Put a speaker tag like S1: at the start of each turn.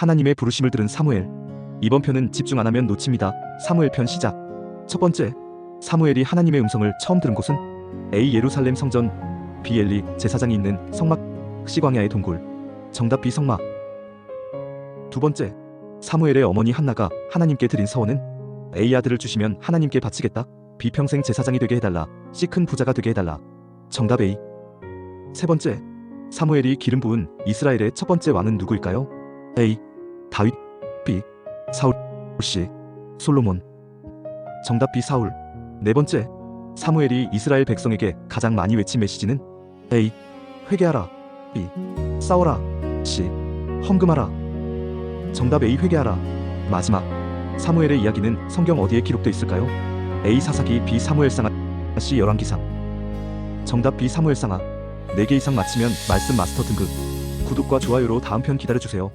S1: 하나님의 부르심을 들은 사무엘. 이번 편은 집중 안 하면 놓칩니다. 사무엘 편 시작. 첫 번째, 사무엘이 하나님의 음성을 처음 들은 곳은 A 예루살렘 성전, B 엘리 제사장이 있는 성막, C 광야의 동굴. 정답 B 성막. 두 번째, 사무엘의 어머니 한나가 하나님께 드린 서원은 A 아들을 주시면 하나님께 바치겠다. B 평생 제사장이 되게 해달라. C 큰 부자가 되게 해달라. 정답 A. 세 번째, 사무엘이 기름 부은 이스라엘의 첫 번째 왕은 누구일까요? A. 다윗 B. 사울 C. 솔로몬 정답 B. 사울 네 번째, 사무엘이 이스라엘 백성에게 가장 많이 외친 메시지는 A. 회개하라 B. 싸워라 C. 헌금하라 정답 A. 회개하라 마지막, 사무엘의 이야기는 성경 어디에 기록되어 있을까요? A. 사사기 B. 사무엘상하 C. 열왕기상 정답 B. 사무엘상하 4개 이상 맞히면 말씀 마스터 등급 구독과 좋아요로 다음 편 기다려주세요.